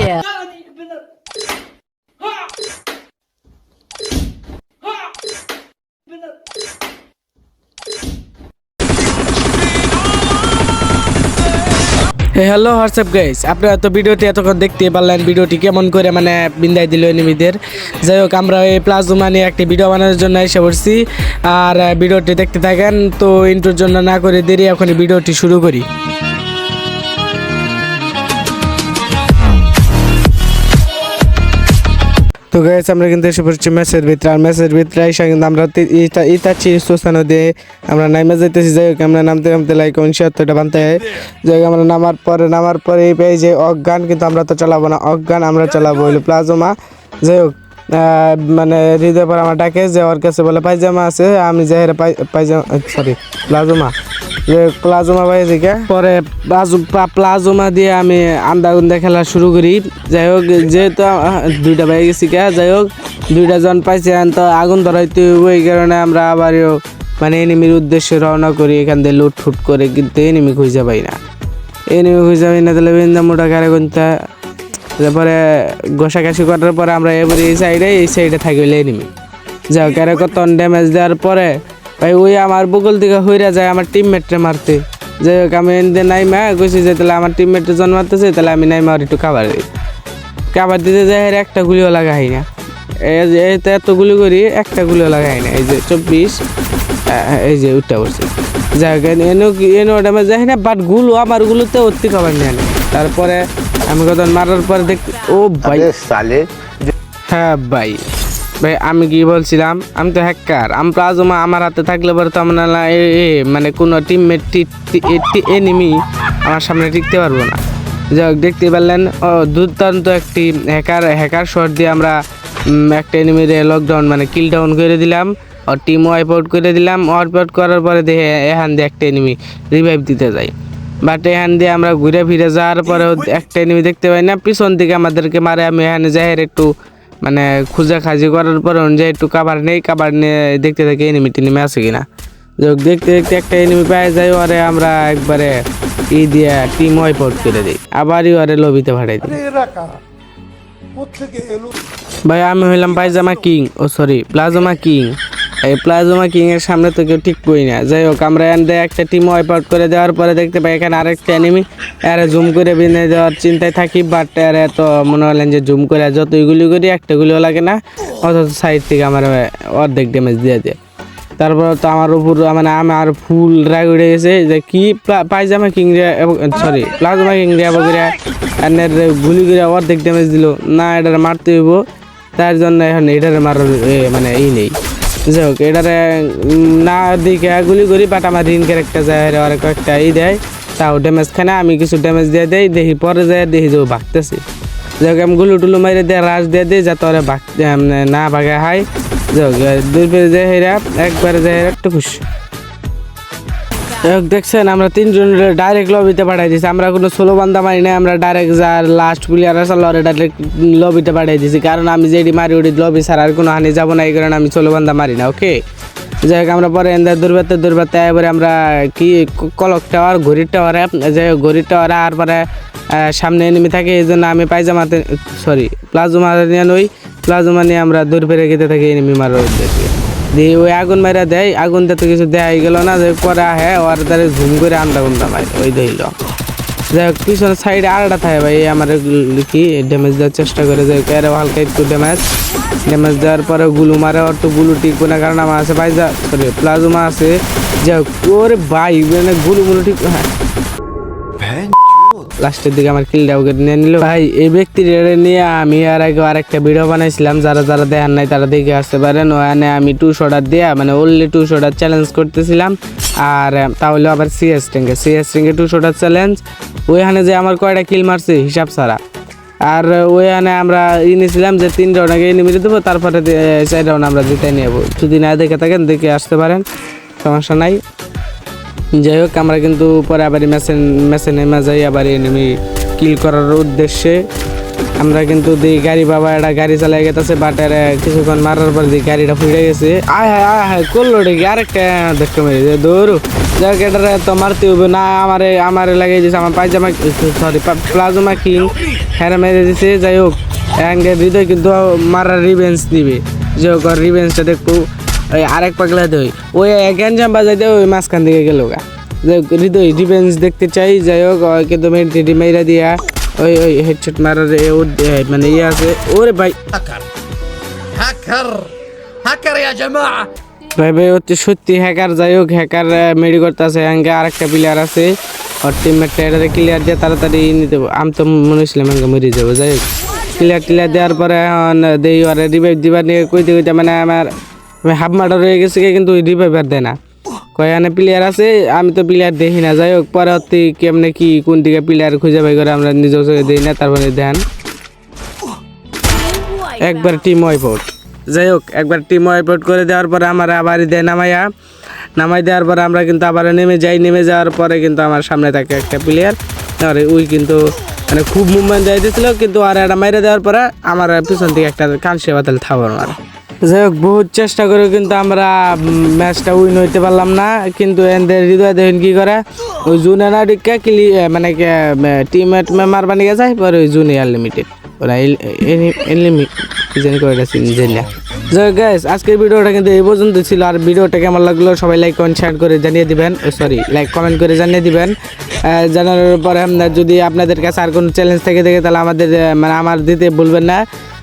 Yeah. Hello WhatsApp guys আপনারা তো ভিডিওটি এতক্ষণ দেখতে পারলেন, ভিডিওটি কেমন করে মানে বিন্দায় দিল এনিমিদের। যাই হোক, আমরা এই প্লাজমা নিয়ে একটি ভিডিও বানানোর জন্য এসে পড়ছি। আর ভিডিওটি দেখতে থাকেন, তো ইন্টুর জন্য না করে দেরি এখন ভিডিওটি শুরু করি। তো গাইস আমরা কিন্তু এসে পড়ছি ম্যাচের ভিতরে। আর ম্যাচের ভিতরে এসে কিন্তু আমরা তি- ইতা ইতা সোসানো দিয়ে আমরা নাইমা যাইতেছি যাই হোক, আমরা নামতে নামতে লাইক উনসত্তরটা বানতে যাই হোক, আমরা নামার পরে নামার পরে এই পেয়ে যে অজ্ঞান কিন্তু আমরা তো চালাবো না। অজ্ঞান আমরা চালাবো হইল প্লাজমা। যাই হোক মানে হৃদয় পর আমার ডাকে যে ওর কাছে বলে, পায়জামা আছে, আমি যাই পায়জামা সরি প্লাজমা। প্লাজমা পাই দিকে। পরে প্লাজো- প্লা- প্লাজমা দিয়ে আমি আন্দা গুন্দা খেলা শুরু করি। যাই হোক, যেহেতু দুইটা পাই গেছি কে, যাই হোক, দুইটা জন পাইছি তো আগুন ধরাইতে এই কারণে আমরা আবারও মানে এনিমির উদ্দেশ্যে রওনা করি। এখান থেকে লুট ফুট করে কিন্তু এনিমি খুঁজে পাই না। এনিমি খুঁজে পাই না, তাহলে বিন্দা মোটা কারে কোনটা তারপরে ঘষাঘাষি করার পরে আমরা এবারে এই সাইডে এই সাইডে থাকি এনিমি যাও কারে কত ড্যামেজ দেওয়ার পরে ভাই ওই আমার বগল থেকে হইরা যায় আমার টিমমেটরে মারতে। যাই হোক আমি নাই মা কইছি যে তাহলে আমার টিমমেটে জন মারতেছে তাহলে আমি নাই মার একটু খাবার দিই। খাবার দিতে যাই আর একটা গুলিও লাগাই না। এই যে এত গুলি করি একটা গুলিও লাগাই না। এই যে চব্বিশ এই যে উঠটা পড়ছে। যাই হোক এনো এনো ড্যামেজ যাই না বাটগুলো আমার গুলোতে অতি খাবার নেয় না তারপরে আমি কত মারার পরে দেখ ও ভাই। साले হ্যাঁ ভাই। ভাই, আমি কি বলছিলাম? আমি তো হ্যাকার আমি প্লাজমা আমার হাতে থাকলে পরে তো আমার এ- মানে কোনো টিমমেট এনিমি আমার সামনে টিকতে পারব না। যাই দেখতে পারলেন, ও, দুর্দান্ত একটি হ্যাকার হ্যাকার শট দিয়ে আমরা একটা এনিমির লকডাউন মানে কিল ডাউন করে দিলাম। আর টিম ওয়াইপ আউট করে দিলাম। ওয়াইপ আউট করার পরে দেখে এখান দিয়ে একটা এনিমি রিভাইভ দিতে যাই। বাট এখান দিয়ে আমরা ঘুরে ফিরে যাওয়ার পরেও একটা এনিমি দেখতে পাই না। পিছন দিকে আমাদেরকে মারে, আমি এখানে যাই একটু মানে খুঁজা খাজি করার পরে অনুযায়ী একটু কাবার নেই কাবার নিয়ে দেখতে থাকি এনিমি টেনিমি আছে কিনা। যোগ দেখতে দেখতে একটা এনিমি পাই যাই ওরে আমরা একবারে ই দিয়ে টিম ওয়াইপ আউট করে দিই। আবারই ওরে লবিতে ভাড়াই দিই। ভাই আমি হইলাম পায়জামা কিং ও সরি প্লাজমা কিং এই প্লাজমা কিং এর সামনে তো কেউ ঠিক করি না। যাই হোক, আমরা থেকে একটা টিম ওয়াইপ আউট করে দেওয়ার পরে দেখতে পাই এখানে আরেকটা এনিমি এর জুম করে বিনে দেওয়ার চিন্তায় থাকি বাট এর এত মনে হলেন যে জুম করে যতই গুলি করি, একটা গুলিও লাগে না। অথচ সাইড থেকে আমার অর্ধেক ড্যামেজ দিয়ে দেয়। তারপর তো আমার উপর মানে আমার ফুল রাগ উঠে গেছে যে কি পায়জামা কিং সরি প্লাজমা কিং রে গুলি করে অর্ধেক ড্যামেজ দিল। না, এটার মারতে হইব। তার জন্য এখন এটার মারার মানে ই নেই। যাই হোক এটারে না দিকে গুলি করি বাট আমার রিন ক্যারেক্টার যায় আর কয়েকটা ই দেয়। তাও ড্যামেজ খানে আমি কিছু ড্যামেজ দিয়ে দেই, দেখি পরে যায়, দেখি যে ভাগতেছি যাই হোক, আমি গুলু টুলু মারি দিয়ে রাস দিয়ে দিই, যাতে ওরা ভাগ না ভাগে হাই যাই হোক, দুই পেরে যায় হেরা, একবারে যায় একটু খুশি। দেখছেন, আমরা তিনজন ডাইরেক্ট লবিতে পাঠাই দিছি। আমরা কোনো ষোলো বান্ধা মারি নাই, আমরা ডাইরেক্ট যার লাস্ট প্লেয়ার আছে, লরে ডাইরেক্ট লবিতে পাঠাই দিছি। কারণ আমি যেটি মারি, ওটি লবি ছাড়া আর কোনো হানি যাব না, এই কারণে আমি ষোলো বান্ধা মারি না ওকে যাই হোক আমরা পরে এন্দার দুর্বাতে দুর্বাতে, এবারে আমরা, কি, কলক টাওয়ার ঘড়ির টাওয়ারে যাই হোক ঘড়ির টাওয়ারে আর পরে সামনে এনিমি থাকে, এই জন্য আমি পায়জামাতে সরি প্লাজমা নিয়ে নই। প্লাজমা নিয়ে আমরা দূর ফেরে গেতে থাকি এনিমি মারার উদ্দেশ্যে। দিয়ে ওই আগুন মারা দেয়, আগুন তো কিছু দেয় গেল না, যে পরে আহে, ওর দ্বারা ঝুম করে আন্দা গুন্দা মারে ওই ধইল। যাই হোক পিছনের সাইডে আরেকটা থাকে ভাই আমার কি ড্যামেজ দেওয়ার চেষ্টা করে যে এর হালকা একটু ড্যামেজ ড্যামেজ দেওয়ার পরে গুলু মারে, ওর তো গুলু টিকবো না, কারণ আমার আছে ভাই, যা সরি প্লাজমা আছে। যাই হোক ওরে ভাই মানে গুলু গুলু ঠিক হ্যাঁ লাস্টের দিকে আমার কিলটা ওকে নিয়ে নিল। ভাই, এই ব্যক্তির নিয়ে আমি আর আগে আরেকটা ভিডিও বানাইছিলাম, যারা যারা দেখার নাই তারা দেখে আসতে পারেন। ওখানে আমি টু শটার দিয়ে মানে ওনলি টু শটার চ্যালেঞ্জ করতেছিলাম। আর তাহলে আবার সিএস টেঙ্গে সিএস টেঙ্গে টু শটার চ্যালেঞ্জ ওইখানে যে আমার কয়টা কিল মারছে, হিসাব ছাড়া। আর, ওইখানে আমরা ই নিয়েছিলাম যে তিন রাউন্ড আগে নিয়ে দেবো, তারপরে চার রাউন্ড আমরা জিতে নেব। যদি না দেখে থাকেন, দেখে আসতে পারেন। সমস্যা নাই। যাই হোক, আমরা কিন্তু পরে আবার ম্যাচে ম্যাচে নেমে যাই আবার এনিমি কিল করার উদ্দেশ্যে আমরা কিন্তু দিই গাড়ি বাবা একটা গাড়ি চালাই গেছে বাট এর কিছুক্ষণ মারার পর দিই গাড়িটা ফুটে গেছে। আয় হায় আয় হায়, করল দেখি আরেকটা দেখতে মেরে যে দৌড় যাই হোক, এটারে তো মারতে হবে না, আমারে আমারে লাগিয়ে দিয়েছে আমার পায়জামা সরি প্লাজমা কিং হ্যাঁ মেরে দিছে। যাই হোক হৃদয় কিন্তু মারার রিভেন্স দিবে যে হোক রিভেন্সটা দেখব। ওই আরেক পাগলা দই। ওই গ্যাঞ্জাম বাজাইতে ওই মাঝখান দিকে গেল গা। হৃদয় ডিফেন্স দেখতে চাই যাই হোক কিন্তু মেন্টি মেয়েরা দিয়া ওই ওই হেডশট মারার মানে ইয়ে আছে। ওরে ভাই। ভাই ভাই হচ্ছে সত্যি হ্যাকার যাই হোক হ্যাকার মেডি করতে আছে হ্যাঙ্গে আরেকটা প্লেয়ার আছে। আর টিমমেটটা এটাতে ক্লিয়ার দিয়ে তাড়াতাড়ি নিতে আমি তো মনে হচ্ছিলাম হ্যাঙ্গে মরে যাব যাই হোক। ক্লিয়ার ক্লিয়ার দেওয়ার পরে এখন দেই আর রিভাইভ দিবার নিয়ে কইতে কইতে মানে আমার হাফ মার্ডার হয়ে গেছে কিন্তু ওই রিভাইভ আর দেয় না। কয়ানে প্লেয়ার আছে, আমি তো প্লেয়ার দেখি না। যাই হোক পরে হচ্ছে কেমনে কি, কোন দিকে প্লেয়ার খুঁজে বাই করে আমরা নিজের চোখে দিই না, তারপরে দেন। একবার টিম ওয়াইপ আউট যাই হোক, একবার টিম ওয়াইপ আউট করে দেওয়ার পরে আমার আবার দেয় নামাইয়া নামাই দেওয়ার পরে আমরা কিন্তু আবার নেমে যাই, নেমে যাওয়ার পরে কিন্তু আমার সামনে থাকে একটা প্লেয়ার আর, ওই কিন্তু মানে খুব মুভমেন্ট দিয়ে দিয়েছিল, কিন্তু আর একটা মাইরে দেওয়ার পরে আমার পিছন থেকে একটা কানসে বাতাল থাবার মারা। যাই হোক বহুত চেষ্টা করে কিন্তু আমরা ম্যাচটা উইন হইতে পারলাম না। কিন্তু এদের হৃদয় দেখেন কি করে? ওই জুনে না ডিকা কিলি মানে টিমমেট মেম্বার বানিয়ে যায়, পরে ওই জুনে আনলিমিটেড ওরা আজকের ভিডিওটা কিন্তু এই পর্যন্ত ছিল। আর ভিডিওটা কেমন লাগল সবাই লাইক কমেন্ট শেয়ার করে জানিয়ে দিবেন। সরি লাইক কমেন্ট করে জানিয়ে দিবেন। জানানোর পরে যদি আপনাদের কাছে আর কোনো চ্যালেঞ্জ থেকে থাকে, তাহলে আমাদের মানে আমার দিতে বলবেন না।